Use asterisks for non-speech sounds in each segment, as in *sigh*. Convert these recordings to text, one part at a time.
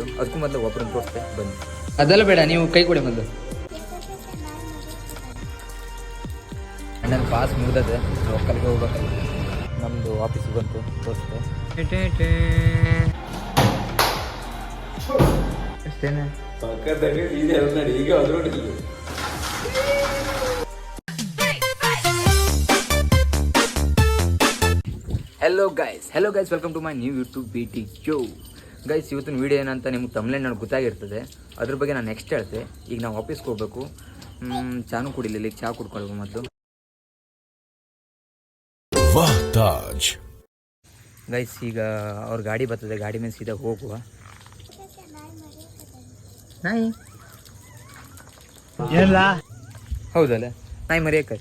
ಮೊದಲು ಅದಕ್ಕೂ ಮೊದಲು ಒಬ್ಬರನ್ನ ತೋರಿಸ್ತೆ ಬನ್ನಿ ಅದೆಲ್ಲ ಬೇಡ ನೀವು ಕೈ ಕೊಡಿ ಮೊದಲು. ಅಣ್ಣನ ಪಾಸ್ ಮುಗ್ದದೆ ಲೋಕಲ್ಗೆ ಹೋಗ್ಬೇಕಲ್ಲ ನಮ್ಮದು ಆಫೀಸಿಗೆ ಬಂತು ತೋರಿಸ್ತೆ ಅಷ್ಟೇನೆ ಈಗ ಅದ್ರೊಟ್ಟಿಗೆ hello guys hello guys welcome to my new YouTube B T show guys ಇವತ್ತಿನ ವೀಡಿಯೋ ಏನಂತ ನಿಮ್ಗೆ ತಮ್ಲೆ ನನಗೆ ಗೊತ್ತಾಗಿರ್ತದೆ. ಅದ್ರ ಬಗ್ಗೆ ನಾನು ನೆಕ್ಸ್ಟ್ ಹೇಳ್ತೆ. ಈಗ ನಾವು ಆಫೀಸ್ಗೆ ಹೋಗ್ಬೇಕು. ಚಾನು ಕುಡಿಲಿಲ್ಲ. ಈಗ ಚಹಾ ಕುಡ್ಕೊಳ್ಬೇಕು ಮೊದಲು. ವಾಹ್ ತಾಜ್ ಗೈಸ್ ಈಗ ಅವ್ರ ಗಾಡಿ ಬರ್ತದೆ. ಗಾಡಿ ಮೇಲೆ ಸೀದಾ ಹೋಗುವ. ನಾಯಿ. ಹೌದಲ್ಲ? ನಾಯಿ ಮರಿಯಕ್ಕ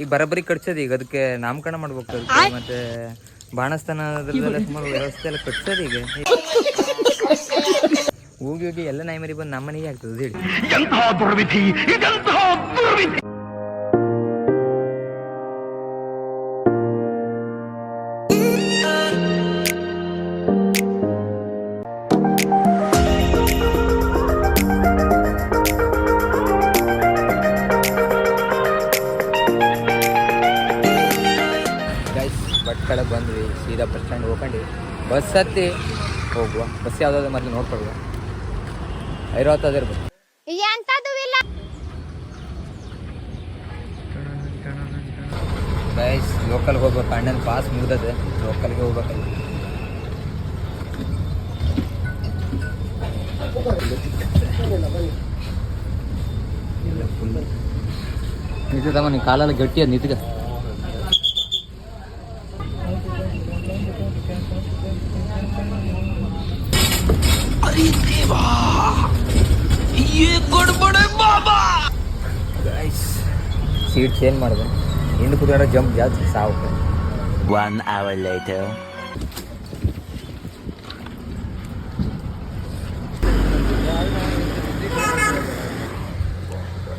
ಈಗ ಬರಬರಿ ಕಟ್ಸೋದು. ಈಗ ಅದಕ್ಕೆ ನಾಮಕರಣ ಮಾಡ್ಬೇಕು. ಮತ್ತೆ ಬಾಣಸ್ತಾನ ಅದ್ರದ್ದೆಲ್ಲ ಸುಮಾರು ವ್ಯವಸ್ಥೆ ಎಲ್ಲ ಕಟ್ಸೋದು ಈಗ. ಹೋಗಿ ಹೋಗಿ ಎಲ್ಲ ನಾಯಿ ಮರಿ ಬಂದು ನಮ್ಮ ಮನೆಗೆ ಆಗ್ತದೆ ಹೇಳಿ. ಗೈಸ್ ಭಟ್ಕಳ ಬಂದ್ವಿ ಸೀದಾ ಬಸ್ ಸ್ಟ್ಯಾಂಡ್ ಹೋಗ್ಕೊಂಡು ಬಸ್ ಹತ್ತಿ ಹೋಗುವ. ಬಸ್ ಯಾವುದಾದ್ರು ಮೊದಲು ನೋಡ್ಕೊಳ್ಳುವ. ಐರಾವತ್ತಾದ್ರೆ ಬಸ್ ಗೈಸ್ ಲೋಕಲ್ಗೆ ಹೋಗ್ಬೇಕು ಅಣ್ಣನ ಪಾಸ್ ಮುಗ್ದದೆ. ಲೋಕಲ್ಗೆ ಹೋಗ್ಬೇಕಲ್ಲ. ನಿಂತಿದ್ದಮ್ಮ ನೀವು ಕಾಲೆಲ್ಲ ಗಟ್ಟಿ ಅದು ಸೀಟ್ ಚೇಂಜ್ ಮಾಡಿದೆ? ಹಿಂದೆ ಕೂತ್ಕೊಂಡ್ರೆ ಜಂಪ್ ಜಾಸ್ತಿ ಸಾವು ಒನ್ ಅವರ್ ಲೇಟರ್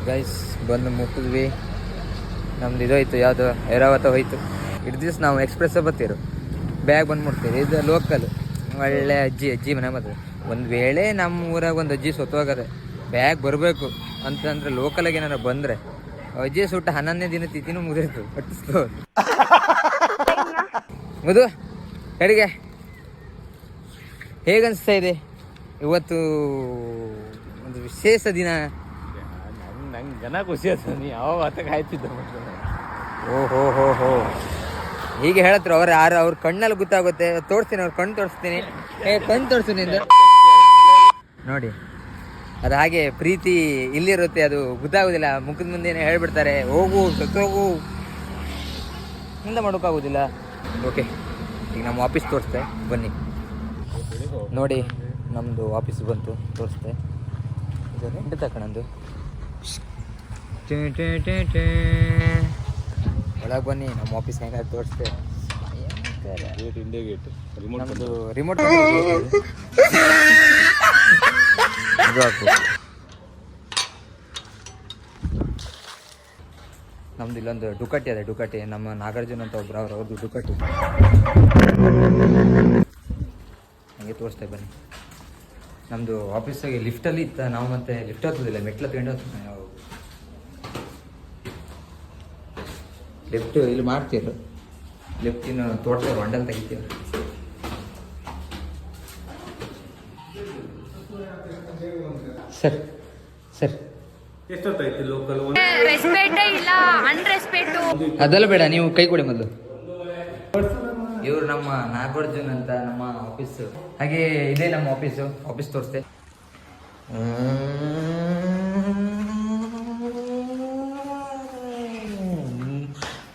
ಗೈಸ್ ಬಂದು ಮುಟ್ಟಿದ್ವಿ. ನಮ್ದು ಇದೋಯ್ತು ಯಾವುದು ಐರಾವತ ಹೋಯ್ತು. ಇಡ್ ದಿವ್ಸ ನಾವು ಎಕ್ಸ್ಪ್ರೆಸ್ ಬತ್ತೀರು ಬ್ಯಾಗ್ ಬಂದು ಮುಟ್ತೀವಿ ಇದು ಲೋಕಲ್ ಒಳ್ಳೆ ಅಜ್ಜಿ ಅಜ್ಜಿ ಮನೆ ಮತ್ತೆ ಒಂದು ವೇಳೆ ನಮ್ಮ ಊರಾಗ ಒಂದು ಅಜ್ಜಿ ಸೊತ್ತೋಗದೆ ಬ್ಯಾಗ್ ಬರಬೇಕು ಅಂತಂದ್ರೆ ಲೋಕಲಾಗಿ ಏನಾರ ಬಂದರೆ ಅಜ್ಜಿ ಸುಟ್ಟ ಹನ್ನೊಂದನೇ ದಿನ ತಿಥಿನೂ ಮುಗಿದಿತ್ತು ಪಟ್ಟಿಸ್ತು ಮಧು ಅಡಿಗೆ ಹೇಗನ್ಸ್ತಾ ಇದೆ? ಇವತ್ತು ಒಂದು ವಿಶೇಷ ದಿನ. ನಂಗೆ ಜನ ಖುಷಿ ಆಯ್ತು. ನೀ ಯಾವಾಗ ಹತ್ತಕ್ಕೆ ಆಯ್ತಿದ್ದ ಓಹೋ ಹೋ ಹೋ. ಹೋ ಹೀಗೆ ಹೇಳತ್ರು ಅವ್ರು ಯಾರು ಅವ್ರ ಕಣ್ಣಲ್ಲಿ ಗೊತ್ತಾಗುತ್ತೆ. ತೋರಿಸ್ತೀನಿ ಅವ್ರ ಕಣ್ಣು ತೋರಿಸ್ತೀನಿ. ಏ ಕಣ್ಣು ತೋರಿಸ್ತೀನಿ ನೋಡಿ. ಅದು ಹಾಗೆ ಪ್ರೀತಿ ಇಲ್ಲಿರುತ್ತೆ ಅದು ಗೊತ್ತಾಗೋದಿಲ್ಲ. ಮುಖದ ಮುಂದೆ ಏನೋ ಹೇಳ್ಬಿಡ್ತಾರೆ ಹೋಗು ಸತ್ತೋಗು. ಮುಂದೆ ಮಾಡೋಕ್ಕಾಗೋದಿಲ್ಲ ಓಕೆ ಈಗ ನಮ್ಮ ಆಫೀಸ್ ತೋರಿಸ್ತೆ ಬನ್ನಿ. ನೋಡಿ ನಮ್ಮದು ಆಫೀಸ್ ಬಂತು ತೋರಿಸ್ತೆ. ಇದು ರೆಂಟ್ ತಗೊಂಡು ಒಳಗೆ ಬನ್ನಿ ನಮ್ಮ ಆಫೀಸ್ ಹೆಂಗೆ ತೋರಿಸ್ತೆ. Gate India gate. ರಿಮೋಟ್ ನಮ್ಮದು ರಿಮೋಟ್ ಇದು ನಮ್ದು ಇಲ್ಲೊಂದು ಡುಕಟ್ಟಿ ಅದೇ ಡುಕಟಿ ನಮ್ಮ ನಾಗಾರ್ಜುನ್ ಅಂತ ಒಬ್ರು ಅವ್ರು ಅವ್ರದ್ದು ಡುಕಟಿ ಹಂಗೆ ತೋರಿಸ್ತೇವೆ ಬನ್ನಿ. ನಮ್ಮದು ಆಫೀಸಾಗೆ ಲಿಫ್ಟಲ್ಲಿ ಇತ್ತ, ನಾವು ಮತ್ತೆ ಲಿಫ್ಟ್ ಹತ್ತೋದಿಲ್ಲ, ಮೆಟ್ಲು ತಗೊಂಡು ನಾವು. ಲಿಫ್ಟ್ ಇಲ್ಲಿ ಮಾಡ್ತೀರ ಲಿಫ್ಟಿನ ತೋಟದ ಹೊಂಡಲ್ ತೆಗಿತೀರ ಸರ್ ಸರ್. ಎಷ್ಟೊತ್ತಾಯ್ತು ಲೋಕಲ್ ರೆಸ್ಪೆಕ್ಟ್ ಇಲ್ಲ ಅನ್ರೆಸ್ಪೆಕ್ಟ್ ಅದೆಲ್ಲ ಬೇಡ ನೀವು ಕೈ ಕೊಡಿ ಮೊದಲು. ಇವ್ರು ನಮ್ಮ ನಾಗಾರ್ಜುನ್ ಅಂತ ನಮ್ಮ ಆಫೀಸ್ ಹಾಗೆ ಇದೇ ನಮ್ಮ ಆಫೀಸು ಆಫೀಸ್ ತೋರಿಸ್ತೆ.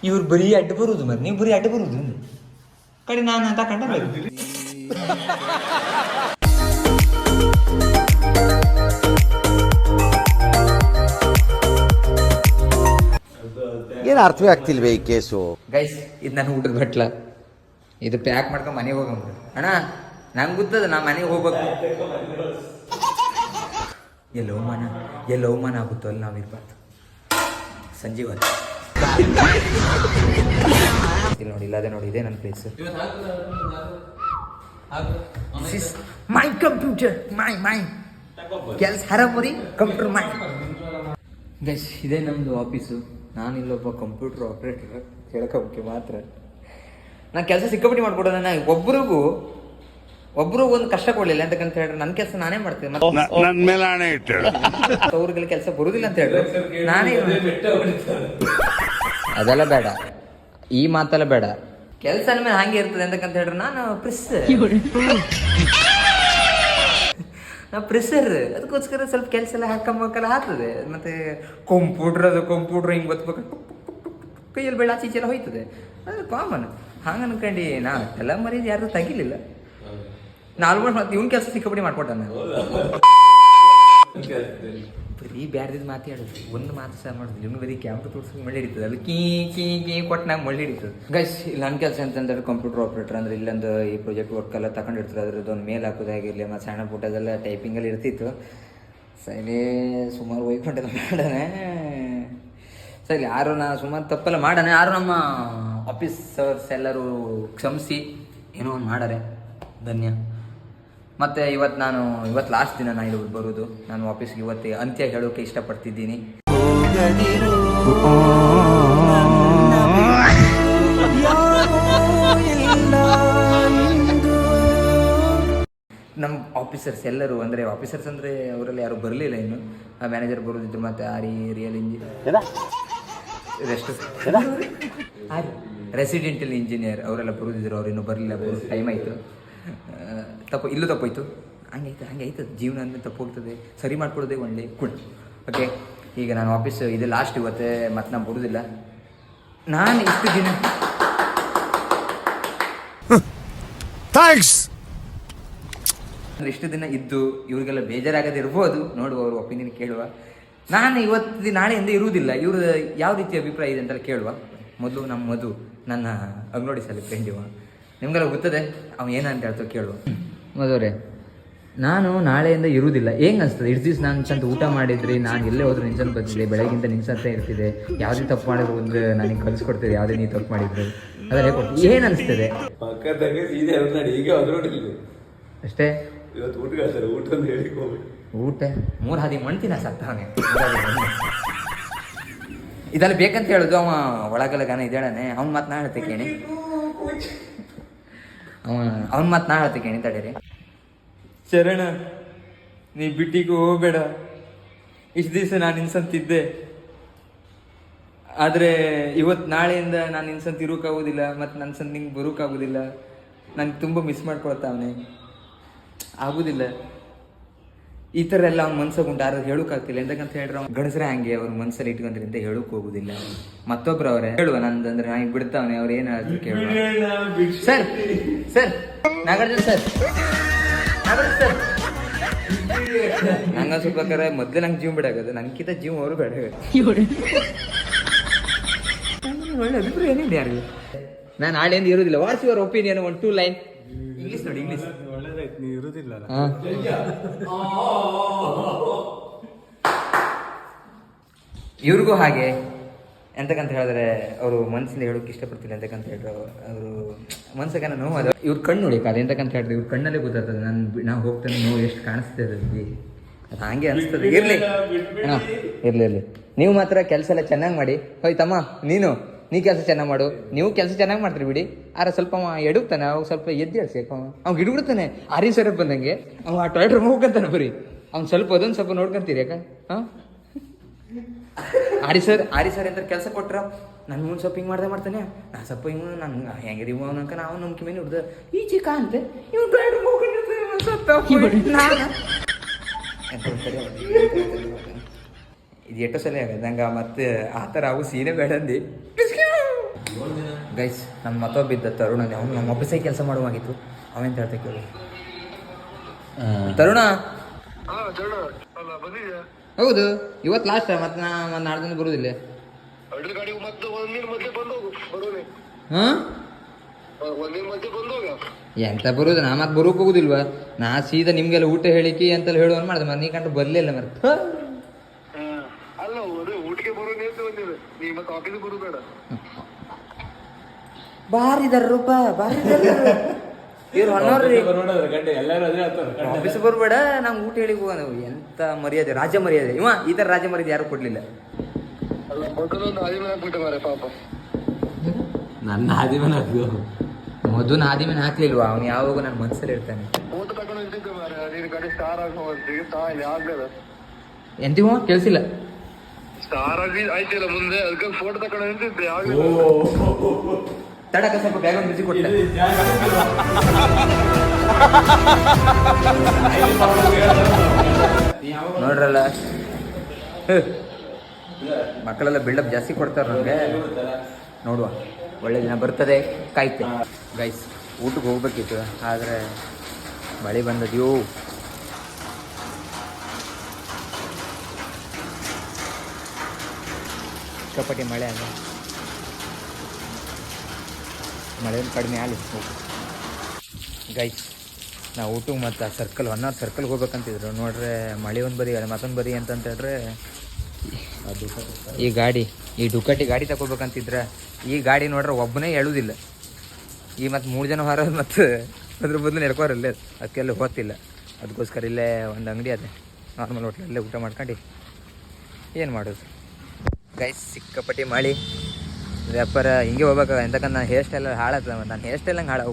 ಇವ್ರು ಬರೀ ಅಡ್ಡ ಬರುವುದು ಮತ್ತೆ ನೀವು ಬರೀ ಅಡ್ಡ ಬರುವುದು ಕಡೆ ನಾನು ಅಂತ ಕಂಡ ಏನು ಅರ್ಥವೇ ಆಗ್ತಿಲ್ವೇ ಈ ಕೇಸು? ಗೈಸ್ ಇದು ನನ್ನ ಊಟದ ಬಟ್ಲ. ಇದು ಪ್ಯಾಕ್ ಮಾಡ್ಕೊಂಡು ಮನೆಗೆ ಹೋಗಂಬ ಅಣ್ಣ, ನಂಗೆ ಗೊತ್ತದ ನಾ ಮನೆಗೆ ಹೋಗ್ಬೇಕು. ಎಲ್ಲ ಮನ ಎಲ್ಲ ಮನ ಆಗುತ್ತೋ ಅಲ್ಲಿ ನಾವು ಇರ್ಬಾರ್ದು. ಸಂಜೀವ ಇಲ್ಲಿ ನೋಡಿ ಇಲ್ಲದೆ ನೋಡಿ, ಇದೇ ನನ್ನ ಪ್ಲೇಸ್ ಮೈ ಕಂಪ್ಯೂಟರ್ ಮೈ ಮೈ ಕೆಲಸ ಹರಮುರಿ ಕಂಪ್ಯೂಟರ್ ಮೈ ಗೈಸ್ ಇದೇ ನಮ್ಮದು ಆಫೀಸು ನಾನಿಲ್ಲೊಬ್ಬ ಕಂಪ್ಯೂಟರ್ ಆಪ್ರೇಟರ್ ಕೇಳ್ಕೊಬೇಕು ಮಾತ್ರ. ನಾನು ಕೆಲಸ ಸಿಕ್ಕಾಪಟ್ಟಿ ಮಾಡ್ಕೊಡೋಣ ಒಬ್ಬರಿಗೂ ಒಬ್ರಿಗೂ ಒಬ್ರು ಒಂದು ಕಷ್ಟ ಕೊಡ್ಲಿಲ್ಲ ಅಂತ ಹೇಳಿದ್ರೆ ನನ್ನ ಕೆಲಸ ನಾನೇ ಮಾಡ್ತೀನಿ. ನನ್ ಅವ್ರಿಗೆಲ್ಲ ಕೆಲಸ ಬರುದಿಲ್ಲ ಅಂತ ಹೇಳಿದ್ರೆ ನಾನೇ ಅದೆಲ್ಲ ಬೇಡ. ಈ ಮಾತೆಲ್ಲ ಬೇಡ. ಕೆಲಸ ಮೇಲೆ ಹಂಗೆ ಇರ್ತದೆ ಅಂತಕ್ಕಂತ ಹೇಳಿದ್ರೆ ನಾನು ಪ್ರಿಸ್. ನಾ ಪ್ರೆಸರ್ ಅದಕ್ಕೋಸ್ಕರ ಸ್ವಲ್ಪ ಕೆಲಸ ಎಲ್ಲ ಹಾಕೊಂಬಕ್ಕೆಲ್ಲ ಆಗ್ತದೆ. ಮತ್ತೆ ಕಂಪ್ಯೂಟರ್ ಅದು ಕಂಪ್ಯೂಟರ್ ಹಿಂಗೆ ಗೊತ್ತಬೇಕು ಕೈಯಲ್ಲಿ ಬೆಳ್ಳ ಆಚೆ ಈಚೆ ಎಲ್ಲ ಹೋಯ್ತದೆ. ಅದು ಕಾಮನ್ ಹಂಗೆ ಅನ್ಕೊಂಡು, ನಾ ಎಲ್ಲ ಮರೀದು ಯಾರು ತೆಗಿಲಿಲ್ಲ. ನಾಲ್ಕು ಮತ್ತೆ ಇವ್ನ ಕೆಲಸ ಸಿಕ್ಕಾಪಟ್ಟಿ ಮಾಡ್ಕೊಟ್ಟಾನ ಬರೀ ಬ್ಯಾರ್ದಿದ್ದು ಮಾತಾಡೋದು ಒಂದು ಮಾತು ಸಹ ಮಾಡೋದು ನಿಮ್ಗೆ ಬರೀ ಕ್ಯಾಮ್ರಾ ತೋರ್ಸ್ಕೊಂಡು ಮಳೆ ಹಿಡಿತದೆ. ಅದು ಕೀ ಕೀ ಕೀ ಕೊಟ್ಟನಾಗ ಮಳೆ ಹಿಡಿತದೆ. ಗೈಸ್ ಇಲ್ಲಿ ನನ್ನ ಕೆಲಸ ಅಂತಂದ್ರೆ ಕಂಪ್ಯೂಟರ್ ಆಪ್ರೇಟರ್ ಅಂದ್ರೆ ಇಲ್ಲೊಂದು ಈ ಪ್ರಾಜೆಕ್ಟ್ ವರ್ಕ್ ಎಲ್ಲ ತಗೊಂಡಿರ್ತದೆ ಅದ್ರದ್ದು ಒಂದು ಮೇಲ್ ಹಾಕೋದಾಗಿರಲಿ ಮತ್ತು ಸಣ್ಣ ಪುಟ್ಟದೆಲ್ಲ ಟೈಪಿಂಗಲ್ಲಿ ಇರ್ತಿತ್ತು. ಸರಿ ಸುಮಾರು ಒಯ್ಕೊಂಡೆ ಮಾಡೋಣ. ಸರಿ ಯಾರು ನಾ ಸುಮಾರು ತಪ್ಪೆಲ್ಲ ಮಾಡೋಣ. ಯಾರು ನಮ್ಮ ಆಫೀಸರ್ಸ್ ಎಲ್ಲರೂ ಕ್ಷಮಿಸಿ ಏನೋ ಒಂದು ಮಾಡಾರೆ. ಧನ್ಯ. ಮತ್ತೆ ಇವತ್ತು ನಾನು ಇವತ್ತು ಲಾಸ್ಟ್ ದಿನ ನಾನು ಇಲ್ಲಿ ಬರೋದು. ನಾನು ವಾಪಸ್ಗೆ ಇವತ್ತು ಅಂತ್ಯ ಹೇಳೋಕೆ ಇಷ್ಟಪಡ್ತಿದ್ದೀನಿ. ನಮ್ಮ ಆಫೀಸರ್ಸ್ ಎಲ್ಲರೂ ಅಂದರೆ ಆಫೀಸರ್ಸ್ ಅಂದರೆ ಅವರಲ್ಲಿ ಯಾರು ಬರಲಿಲ್ಲ ಇನ್ನು. ಮ್ಯಾನೇಜರ್ ಬರೋದಿದ್ರು ಮತ್ತು ಆರಿ real engineer rest residential engineer ಅವರೆಲ್ಲ ಬರೋದಿದ್ರು ಅವ್ರು ಇನ್ನೂ ಬರಲಿಲ್ಲ ಬರೋ ಟೈಮ್ ಆಯಿತು. ತಪ್ಪು ಇಲ್ಲೂ ತಪ್ಪೋಯ್ತು. ಹಂಗೈತೆ ಹಂಗೆ ಆಯ್ತು. ಜೀವನ ಅಂದರೆ ತಪ್ಪು ಹೋಗ್ತದೆ. ಸರಿ ಮಾಡ್ಕೊಳ್ಳೋದೆ ಒಳ್ಳೆ ಕುಡ್ ಓಕೆ ಈಗ ನಾನು ವಾಪಸ್ ಇದು ಲಾಸ್ಟ್ ಇವತ್ತೆ ಮತ್ತೆ ನಾನು ಬರೋದಿಲ್ಲ. ನಾನು ಇಷ್ಟು ದಿನ ಥ್ಯಾಂಕ್ಸ್ ಅಂದ್ರೆ ಇಷ್ಟು ದಿನ ಇದ್ದು ಇವರಿಗೆಲ್ಲ ಬೇಜಾರಾಗದೆ ಇರ್ಬೋದು. ನೋಡುವ ಅವ್ರ ಒಪಿನಿಯನ್ ಕೇಳುವ. ನಾನು ಇವತ್ತು ನಾಳೆಯಿಂದ ಇರುವುದಿಲ್ಲ. ಇವರು ಯಾವ ರೀತಿ ಅಭಿಪ್ರಾಯ ಇದೆ ಅಂತೆಲ್ಲ ಕೇಳುವ. ಮೊದಲು ನಮ್ಮ ಮಧು ನನ್ನ ಅಂಗನೋಡಿ ಸಲ ಫ್ರೆಂಡ್ ಇವ. ನಿಮ್ಗೆಲ್ಲ ಗೊತ್ತದೆ? ಅವ ಏನಂತ ಹೇಳ್ತೋ ಕೇಳು. ಮದುವೆ ನಾನು ನಾಳೆಯಿಂದ ಇರುವುದಿಲ್ಲ. ಹೆಂಗ್ ಅನ್ಸ್ತದೆ? ಇಷ್ಟು ದಿವಸ ನಾನು ಚಂದ ಊಟ ಮಾಡಿದ್ರಿ ನಾನು ಎಲ್ಲೇ ಹೋದ್ರೆ ನಿನ್ಸನ್ ಬಂದಿದೆ ಬೆಳಗಿಂದ ನಿನ್ಸಂತ ಇರ್ತಿದೆ ಯಾವುದೇ ತಪ್ಪು ಮಾಡಿದ್ರು ಒಂದು ನನಗೆ ಕಲಿಸ್ಕೊಡ್ತಿದೆ ಯಾವುದೇ ನೀವು ತಪ್ಪು ಮಾಡಿದ್ರು. ಅದೆಲ್ಲ ಕೊಡ್ತೀವಿ ಏನು ಅನಿಸ್ತದೆ? ಅಷ್ಟೇ? ಇವತ್ತು ಊಟ ಮೂರ್ ಹಾದಿ ಮಣ್ತಿನ ಸತ್ತಾನೆ ಇದೆಲ್ಲ ಬೇಕಂತ ಹೇಳುದು ಅವ ಒಳಗಲ ಗಾನ ಇದ್ದಾಳನೆ. ಅವ್ನ ಮಾತು ನಾ ಅವ ಅವ್ನ ಮತ್ತೆ ನಾ ಹೇಳ್ತೀನಿ ಕೇಳಿ ತಡೀರಿ ಶರಣ, ನೀ ಬಿಟ್ಟಿಗೂ ಹೋಗ್ಬೇಡ. ಇಷ್ಟು ದಿವಸ ನಾನು ಇನ್ಸಂತಿದ್ದೆ ಆದರೆ ಇವತ್ತು ನಾಳೆಯಿಂದ ನಾನು ಇನ್ಸಂತ ಇರೋಕ್ಕಾಗೋದಿಲ್ಲ ಮತ್ತು ನನ್ನ ಸಂತ ನಿಂಗೆ ಬರೋಕ್ಕಾಗೋದಿಲ್ಲ ನಂಗೆ ತುಂಬ ಮಿಸ್ ಮಾಡ್ಕೊಳ್ತಾವನೆ ಆಗುದಿಲ್ಲ. ಈ ಥರ ಎಲ್ಲ ಅವ್ನ ಮನ್ಸಾಗುಂಟು ಯಾರು ಹೇಳೋಕ್ಕಾಗ್ತಿಲ್ಲ ಎಂತಕ್ಕಂತ ಹೇಳಿದ್ರೆ ಅವ್ನು ಗಣಸರೇ ಹಂಗೆ ಅವ್ರ ಮನ್ಸಲ್ಲಿ ಇಟ್ಕೊಂಡ್ರಿಂದ ಹೇಳೋಕ್ ಹೋಗುದಿಲ್ಲ. ಮತ್ತೊಬ್ರು ಅವರೇ ಹೇಳುವ ನಂದು ಅಂದ್ರೆ ನನಗೆ ಬಿಡ್ತಾವನೆ ಅವ್ರು ಏನು ಹೇಳಿದ್ರು ಕೇಳುವ. Sir sir Nagarjun sir. ನಂಗ ಸರ್. ನಂಗೆ ಅನ್ಸ್ಬೇಕಾರೆ ಮೊದಲೇ ನಂಗೆ ಜೀವ ಬಿಡಾಗದು ನನ್ಕಿಂತ ಜೀವ ಅವರು ಬೇಡ ಒಳ್ಳೆ ಅಭಿಪ್ರಾಯ ಏನಿದೆ ಯಾರಿಗೂ? ನಾನು ನಾಳೆಯಿಂದ ಇರುವುದಿಲ್ಲ what's your opinion one two line English ನೋಡಿ ಇಂಗ್ಲೀಷ್ ನೀವು ಇರುದಿಲ್ಲ ಇವ್ರಿಗೂ ಹಾಗೆ. ಎಂತಕ್ಕಂತ ಹೇಳಿದ್ರೆ ಅವರು ಮನಸ್ಸಿಂದ ಹೇಳೋಕೆ ಇಷ್ಟಪಡ್ತಿಲ್ಲ ಎಂತಕ್ಕಂತ ಹೇಳಿದ್ರು ಅವರು. ಮನ್ಸಿಗೆ ನೋವು ಅದು ಇವ್ರ ಕಣ್ಣು ನೋಡಿ ಅದು ಎಂತಕ್ಕಂತ ಹೇಳಿದ್ರೆ ಇವ್ರ ಕಣ್ಣಲ್ಲೇ ಗೊತ್ತಾಗ್ತದೆ. ನಾನು ನಾವು ಹೋಗ್ತಾನೆ ನೋವು ಎಷ್ಟು ಕಾಣಿಸ್ತಾ ಇರೋದ್ವಿ ಅದು ಹಂಗೆ ಅನಿಸ್ತದೆ. ಇರ್ಲಿ. ಹಾಂ ಇರ್ಲಿ ಇರ್ಲಿ. ನೀವು ಮಾತ್ರ ಕೆಲಸ ಎಲ್ಲ ಚೆನ್ನಾಗಿ ಮಾಡಿ. ಹೋಯ್ತಮ್ಮ ನೀನು. ನೀ ಕೆಲಸ ಚೆನ್ನಾಗಿ ಮಾಡು ನೀವು ಕೆಲಸ ಚೆನ್ನಾಗಿ ಮಾಡ್ತೀರಿ ಬಿಡಿ. ಆರ ಸ್ವಲ್ಪ ಅವ ಎಡುಗ್ತಾನೆ ಅವಾಗ ಸ್ವಲ್ಪ ಎದ್ದು ಹೇಳ್ಸಿ ಅವ್ನು ಹಿಡ್ಬಿಡ್ತಾನೆ ಆರಿ ಸರ್ ಬಂದಂಗೆ ಅವ ಆ ಟಾಯ್ಲೆಟ್ ರೂಮ್ ಹೋಗ್ತಾನೆ ಬರೀ. ಅವ್ನು ಸ್ವಲ್ಪ ಅದೊಂದು ಸ್ವಲ್ಪ ನೋಡ್ಕೊಂತೀರಿ ಯಾಕ? ಹಾಂ? ಆರಿ ಸರ್ ಆರಿ ಸರ್ ಅಂತ ಕೆಲಸ ಕೊಟ್ರ? ನನ್ನ ಮುಂದೆ ಸ್ವಲ್ಪ ಹಿಂಗೆ ಮಾಡ್ದೆ ಮಾಡ್ತಾನೆ. ನಾ ಸ್ವಲ್ಪ ಹಿಂಗೆ ನಾನು ಹೆಂಗೆ ಇವ ಅನ್ನಕ ನಾವು ನಂಬಿಕೆ ಮೇಲೆ ಹಿಡ್ದು ಈ ಚಿಕ್ಕ ಅಂತ ಇವ್ನು ಟಾಯ್ಲೆಟ್ ರೂಮ್ ಹೋಗ್ಕೊಂಡಿರ್ತಾನೆ ನಾನು ಎಂತ ಇದು ಎಷ್ಟೋ ಸಲ ಆಗದ. ನಂಗೆ ಮತ್ತೆ ಆ ಥರ ಅವು ಸೀನೇ ಬೇಡ ಅಂದು. ಗೈಸ್ ನಮ್ಮ ಮತ್ತೊಬ್ಬಿದ್ದ ತರುಣನೇ ತರುಣ ಅವನು ನಮ್ಮ ಆಫೀಸಾಗಿ ಕೆಲಸ ಮಾಡುವಾಗಿತ್ತು ಅವೆಂತ ಹೇಳ್ತಾ ಕೇಳಿ ತರುಣ? ಹೌದು ಇವತ್ತು ಲಾಸ್ಟ್ ಮತ್ತೆ ನಾ ಒಂದು ನಾಳೆ ದಿನ ಬರುವುದಿಲ್ಲ ಹಾಂ? ಎಂತ ಬರುದು ನಾ ಮತ್ತೆ ಬರೋಕ್ ಹೋಗುದಿಲ್ವಾ? ನಾ ಸೀದಾ ನಿಮ್ಗೆಲ್ಲ ಊಟ ಹೇಳಿಕಿ ಅಂತೆಲ್ಲ ಹೇಳುವನ್ ಮಾಡ್ದೆ ಮತ್ತೆ ನೀ ಕಂಡು ಬರ್ಲಿಲ್ಲ ಮತ್ತೆ ಅಲ್ಲ ಅದೇ ಊಟಿಗೆ ಬರೋನೆ ಅಂತ ಬಂದಿದೆ ನೀ ಮತ್ತೆ ಆಫೀಸ್ ಬರೋದು ಬೇಡ ಬಾರಿದಾರ ರೂಪ ಬಾರಿದಾರ ಇವ್ರು ಆಫೀಸ್ ಬರ್ಬೇಡ ನಮ್ಗೆ ಊಟ ಹೇಳಿ ಹೋಗೋಣ. ಎಂತ ಮರ್ಯಾದೆ ರಾಜ ಮರ್ಯಾದೆ. ಇವ ಈ ತರ ರಾಜ ಮರ್ಯಾದೆ ಯಾರು ಕೊಡ್ಲಿಲ್ಲ. ಅಲ್ಲ ಮೊದಲೊಂದು ಆದಿಮನ ಹಾಕ್ಬಿಟ್ಟೆ ಮಾರೆ ಪಾಪ. ನನ್ನ ಆದಿಮನ ಅದು. ಮೊದಲು ಆದಿಮೇಲೆ ಹಾಕ್ಲಿಲ್ವಾ? ಅವ್ನು ಯಾವಾಗ ನನ್ನ ಮನ್ಸಲ್ಲಿ ಇರ್ತಾನೆ. ಎಂತಿವ ಕೇಳಿಸಿಲ್ಲ. ಸ್ಟಾರ್ ಆಗಿ ಆಯ್ತಿಲ್ಲ ಮುಂದೆ ಅದಕ್ಕೆ ಫೋಟೋ ತಗೊಂಡು ನಿಂತಿದ್ದೆ ತಡಕ ಸ್ವಲ್ಪ ಬ್ಯಾಗ್ರೌಂಡ್ ಒಂದು ಬಿಸಿ ಕೊಟ್ಟೆ ನೋಡ್ರಲ್ಲ. ಮಕ್ಕಳೆಲ್ಲ ಬಿಲ್ಡಪ್ ಜಾಸ್ತಿ ಕೊಡ್ತಾರೆ ನನಗೆ ನೋಡುವ. ಒಳ್ಳೆ ದಿನ ಬರ್ತದೆ. ಕಾಯ್ತೆ. ಗೈಸ್ ಊಟಕ್ಕೆ ಹೋಗ್ಬೇಕಿತ್ತು. ಆದರೆ ಮಳೆ ಬಂದದ್ಯೋ. ಚಪಾಟಿ ಮಳೆ ಅಲ್ಲ. ಮಳೆ ಒಂದು ಕಡಿಮೆ ಆಗಲಿ ಗೈ ನಾವು ಊಟಕ್ಕೆ ಮತ್ತು ಆ ಸರ್ಕಲ್ ಅವರ್ ಸರ್ಕಲ್ಗೆ ಹೋಗ್ಬೇಕಂತಿದ್ರು. ನೋಡ್ರೆ ಮಳೆ ಒಂದು ಬದಿ ಅಲ್ಲ ಮತ್ತೊಂದು ಬದಿ ಅಂತಂತ ಹೇಳ್ರೆ ಈ ಗಾಡಿ, ಈ ಡುಕಾಟಿ ಗಾಡಿ ತಗೋಬೇಕಂತಿದ್ರೆ ಈ ಗಾಡಿ ನೋಡ್ರೆ ಒಬ್ಬನೇ ಹೇಳುವುದಿಲ್ಲ ಈ ಮತ್ತು ಮೂರು ಜನ ಹೊರ ಮತ್ತು ಅದ್ರ ಬದಲು ನಡ್ಕೋರಲ್ಲ ಅದಕ್ಕೆಲ್ಲ ಹೋಗ್ತಿಲ್ಲ ಅದಕ್ಕೋಸ್ಕರ ಇಲ್ಲೇ ಒಂದು ಅಂಗಡಿ ಅದೇ. ನಾರ್ಮಲ್ ಹೋಟ್ಲಲ್ಲೇ ಊಟ ಮಾಡ್ಕೊಂಡು ಏನು ಮಾಡೋದು? ಗೈಸ್ ಸಿಕ್ಕಾಪಟ್ಟಿ ಮಾಡಿ ವ್ಯಾಪಾರ ಹಿಂಗೆ ಹೋಗ್ಬೇಕು ಎಂತಕ್ಕಂತ ನಾನು ಹೇರ್ ಸ್ಟೈಲ್ ಹಾಳಾಗ್ತದೆ ನಾನು ಹೇರ್ ಸ್ಟೈಲ್ ಹಂಗೆ. ಹಾಳಾಗ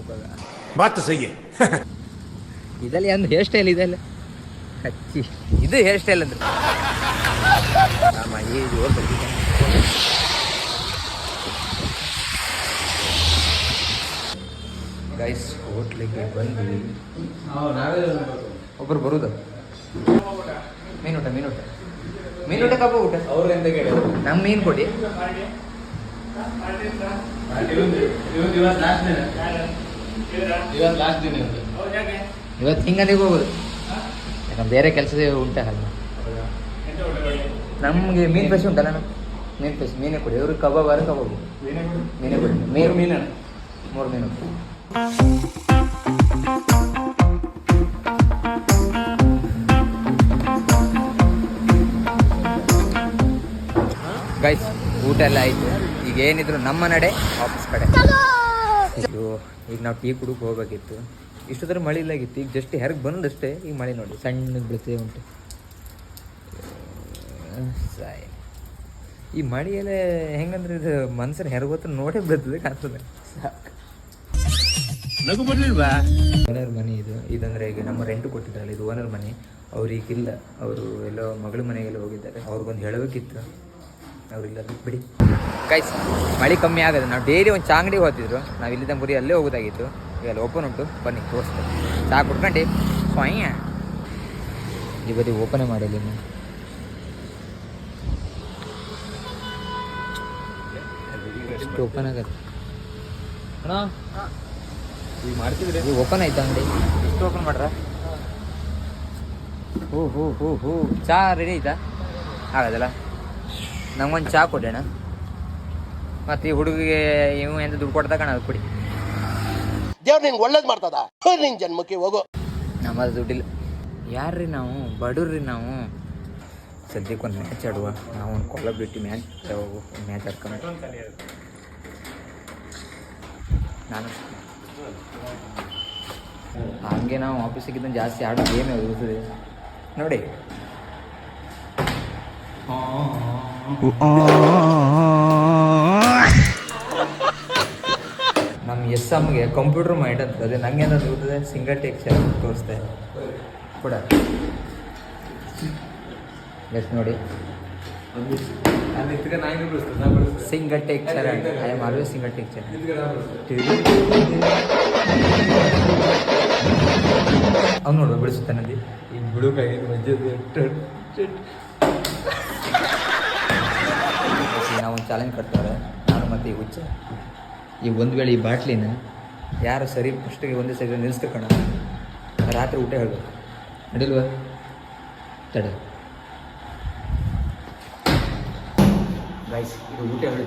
ಮತ್ತು ಸಹಿ. *laughs* ಇದೆಲ್ಲ ಒಂದು ಹೇರ್ ಸ್ಟೈಲ್ ಇದೆಲ್ಲ? ಹಚ್ಚಿ ಇದು ಹೇರ್ ಸ್ಟೈಲ್ ಅಂದ್ರೆ. ನಮ್ಮ ಈ ಜೋರು ಬರ್ತಿದ್ದೆ ಗೈಸ್ ಹೋಟ್ಲಿಗೆ ಬಂದ್ವಿ. ಒಬ್ಬರು ಬರುದ. ಮೀನೂಟ ಮೀನೂಟ ಮೀನೂಟ ಕಬ್ಬು ಊಟ? ಅವ್ರು ಎಂತ ಕೇಳಿ ನಮ್ಮ ಮೀನು ಕೊಡಿ. ಇವತ್ತು ಲಾಸ್ಟ್ ದಿನ ಇವತ್ತು ದಿನ ಇವತ್ತು ಹೋಗೋದು. ಯಾಕಂದ್ರೆ ಬೇರೆ ಕೆಲಸದೇ ಉಂಟಲ್ಲ ನಮಗೆ ಮೀನು ಫ್ರೆಶ್ ಉಂಟಲ್ಲ ಮೀನ್ ಫ್ರೆಶ್ ಮೀನೇ ಕೊಡಿ. ಇವ್ರಿಗೆ ಕಬಾಬ್ ಆದ್ರೆ ಕಬಾಬು. ಮೀನೇ ಕೊಡಿ. ಮೀನು ಮೀನು ಮೂರು ಮೀನು ಗೈಸ್ ಊಟ ಎಲ್ಲ ಆಯಿತು. ಏನಿದ್ರು ನಮ್ಮ ನಡೆ ಆಫೀಸ್ ಕಡೆ. ಇದು ಈಗ ನಾವು ಟೀ ಕುಡಕ್ ಹೋಗ್ಬೇಕಿತ್ತು. ಇಷ್ಟೊತ್ತರ ಮಳೆ ಇಲ್ಲಾಗಿತ್ತು ಈಗ ಜಸ್ಟ್ ಹೆರಗೆ ಬಂದಷ್ಟೇ ಈಗ ಮಳೆ ನೋಡಿ. ಸಣ್ಣ ಬೀಳ್ತದೆ ಉಂಟು. ಸಾಯ್. ಈ ಮಳೆಯೆಲ್ಲ ಹೆಂಗಂದ್ರೆ ಇದು ಮನ್ಸರ್ ಹೆರಗೋತ್ರ ನೋಡೇ ಬರ್ತದೆ ಕಾಣ್ತದೆ. ಸಾಕು. ಓನರ್ ಮನೆ ಇದು. ಇದಂದ್ರೆ ಈಗ ನಮ್ಮ ರೆಂಟ್ ಕೊಟ್ಟಿದ್ರಲ್ಲ ಇದು ಓನರ್ ಮನೆ. ಅವ್ರಿಗಿಲ್ಲ. ಅವರು ಎಲ್ಲೋ ಮಗಳ ಮನೆಗೆಲ್ಲ ಹೋಗಿದ್ದಾರೆ. ಅವ್ರಿಗೊಂದು ಹೇಳಬೇಕಿತ್ತು. ಅವ್ರಿಲ್ಲ ಬಿಡಿ. ಕೈಸ್ ಮಳೆ ಕಮ್ಮಿ ಆಗದೆ ನಾವು ಡೈಲಿ ಒಂದು ಚಾ ಅಂಗಡಿಗೆ ಹೋಗ್ತಿದ್ರು. ನಾವು ಇಲ್ಲಿದ್ದ ಮುರಿ ಅಲ್ಲೇ ಹೋಗೋದಾಗಿತ್ತು. ಈಗ ಅಲ್ಲಿ ಓಪನ್ ಉಂಟು. ಬನ್ನಿ ತೋರಿಸ್ತು ಚಾ ಕುಡ್ಕೊಂಡು. ಸ್ವಾಯ ಈ ಬದಿ ಓಪನೇ ಮಾಡಿಲ್ಲ ಇನ್ನು. ಎಷ್ಟು ಓಪನ್ ಆಗತ್ತೆ? ಅಣ್ಣ? ಈಗ ಮಾಡ್ತಿದ್ರೆ ಓಪನ್ ಆಯ್ತಾ ಅಂಗಡಿ? ಎಷ್ಟು ಓಪನ್ ಮಾಡ್ರ? ಹೋ ಹೋ ಹೋ ಹೋ. ಚಾ ರೆಡಿ ಆಯ್ತಾ? ಆಗದಲ್ಲ? ನಂಗೊಂದು ಚಾ ಕೊಡೋಣ ಮತ್ತೆ ಈ ಹುಡುಗಿಗೆ ಇವು ಎಂತ ದುಡ್ಡು ಕೊಡ್ತಾ ಕಣ ಅದು ಕೊಡಿ. ದೇವ್ರು ನಿಂಗೆ ಒಳ್ಳೇದು ಮಾಡ್ತದ? ನಿನ್ ಜನ್ಮಕ್ಕೆ ಹೋಗು. ನಮ್ಮದು ದುಡ್ಡಿಲ್ಲ. ಯಾರ್ರಿ ನಾವು? ಬಡವ್ರಿ ನಾವು. ಸದ್ಯಕ್ಕೆ ಒಂದು ಮ್ಯಾಚ್ ಆಡುವ. ನಾವು ಒಂದು ಕೊಲ್ಲ ಬಿಟ್ಟು ಮ್ಯಾಚ್ ಮ್ಯಾಚ್ ಆಡ್ಕೊಂಡು. ನಾನು ಹಂಗೆ ನಾವು ಆಫೀಸಿಗಿಂತ ಜಾಸ್ತಿ ಆಡೋ ಗೇಮ್ ಇರ್ತದೆ ನೋಡಿ. ನಮ್ಮ ಎಸ್ ಅಮ್ಮಗೆ ಕಂಪ್ಯೂಟರ್ ಮೈಂಡ್ ಅಂತ ಅದೇ ನಂಗೆ ಏನಾದ್ರು ಗೊತ್ತದೆ ಸಿಂಗಲ್ ಟೇಕ್ ಚೇರ್ ತೋರಿಸ್ದೆ? ಕೂಡ. ಎಸ್ ನೋಡಿ. Single take chair I am always single take chair ಅವ್ನು ಬಿಡಿಸುತ್ತೆ ನಂದಿ ಈಗ ಬಿಡುಕಾಗಿ ಕೈ ಮಜ್ಜದ ನಾವು ಒಂದು ಚಾಲೆಂಜ್ ಕಟ್ತಾರೆ ನಾನು ಮತ್ತೆ ಈ ಹುಚ್ಚ. ಈ ಒಂದು ವೇಳೆ ಈ ಬಾಟ್ಲಿನ ಯಾರು ಸರಿ ಫಸ್ಟಿಗೆ ಒಂದೇ ಸರಿ ನಿಲ್ಲಿಸ್ಕಣ ರಾತ್ರಿ ಊಟ ಹೇಳ್ಬೇಕು. ನಡಿಲ್ವ? ತಡೆ. ಗೈಸ್ ಇದು ಊಟ ಹೇಳಿ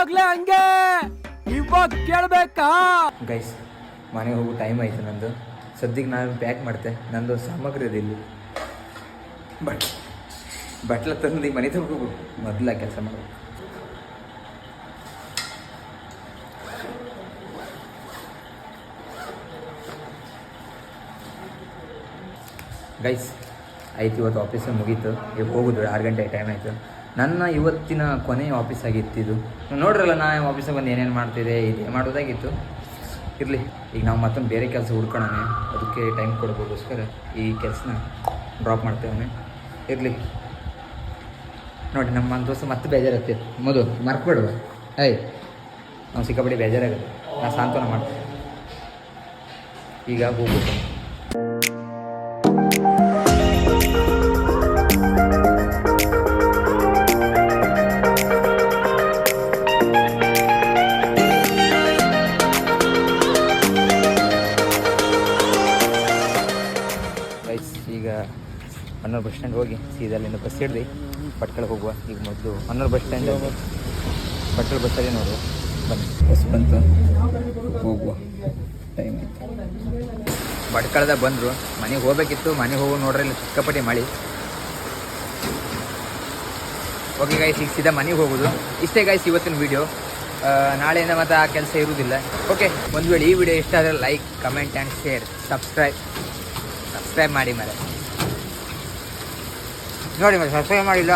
ಅವಾಗ್ಲೇ ಹಂಗೆ? ಇವಾಗ ಕೇಳ್ಬೇಕಾ? ಗೈಸ್ ಮನೆಗೆ ಹೋಗೋ ಟೈಮ್ ಆಯ್ತು ನಂದು. ಸದ್ಯಕ್ಕೆ ನಾನು ಪ್ಯಾಕ್ ಮಾಡ್ತೆ. ನಂದು ಸಾಮಗ್ರಿ ಇದೆ ಇಲ್ಲಿ. ಬಟ್, ಬಟ್ಲ ತಂದು ಮನೆ ತಗೋಬೇಕು ಮೊದಲ ಕೆಲಸ ಮಾಡಬೇಕು ಗೈಸ್ ಆಯ್ತು, ಇವತ್ತು ಆಫೀಸ್ ಮುಗೀತು. ಈಗ ಹೋಗುದು, ಆರು ಗಂಟೆ ಟೈಮ್ ಆಯಿತು. ನನ್ನ ಇವತ್ತಿನ ಕೊನೆ ಆಫೀಸ್ ಆಗಿತ್ತು ಇದು. ನೋಡ್ರಲ್ಲ, ನಾ ಆಫೀಸಿಗೆ ಬಂದು ಏನೇನು ಮಾಡ್ತಿದ್ದೆ, ಇದೇ ಮಾಡೋದಾಗಿತ್ತು. ಇರಲಿ, ಈಗ ನಾವು ಮತ್ತೊಂದು ಬೇರೆ ಕೆಲಸ ಹುಡ್ಕೊಳ್ಳೋಣ ಅದಕ್ಕೆ ಟೈಮ್ ಕೊಡ್ಬೋದೋಸ್ಕರ ಈ ಕೆಲಸನ ಡ್ರಾಪ್ ಮಾಡ್ತೇವೆ ಇರಲಿ. ನೋಡಿ, ನಮ್ಮ ದೋಸ್ತ ಮತ್ತೆ ಬೇಜಾರತ್ತೆ ಮೊದಲು ಮರ್ಕ್ಬಿಡುವ ಏಯ್, ನಾವು ಸಿಕ್ಕಾಪಡಿ ಬೇಜಾರಾಗುತ್ತೆ. ನಾ ಸಾಂತ್ವನ ಮಾಡ್ತೇನೆ. ಈಗ ಹೋಗ್ಬೇಕು ಅಲ್ಲಿಂದ ಬಸ್ ಹಿಡ್ದು ಭಟ್ಕಳ ಹೋಗುವ. ಈಗ ಮೊದಲು ಹೊನ್ನೂರು ಬಸ್ ಸ್ಟ್ಯಾಂಡ್ ಭಟ್ಕಳ ಬಸ್ಸಲ್ಲಿ ನೋಡುವ ಬನ್ನಿ. ಬಸ್ ಬಂತು. ಹೋಗುವ. ಟೈಮ್ ಆಯ್ತು. ಭಟ್ಕಳದಾಗ ಬಂದರು. ಮನೆಗೆ ಹೋಗ್ಬೇಕಿತ್ತು. ಮನೆಗೆ ಹೋಗೋ ನೋಡ್ರಿ ಇಲ್ಲಿ ಸಿಕ್ಕಪಟ್ಟೆ ಮಳೆ. ಓಕೆ ಗಾಯ ಈಗ ಸೀದಾ ಮನೆಗೆ ಹೋಗೋದು. ಇಷ್ಟೇ ಗಾಯ್ಸ್ ಇವತ್ತಿನ ವಿಡಿಯೋ ನಾಳೆಯಿಂದ ಮತ್ತೆ ಆ ಕೆಲಸ ಇರುವುದಿಲ್ಲ ಓಕೆ ಒಂದು ವೇಳೆ ಈ ವಿಡಿಯೋ ಇಷ್ಟ ಆದರೆ like comment and share subscribe subscribe ಮಾಡಿ ಮರೆ ನೋಡಿ ಮತ್ತೆ ಸಬ್ಸ್ಕ್ರೈಬ್ ಮಾಡಿಲ್ಲ.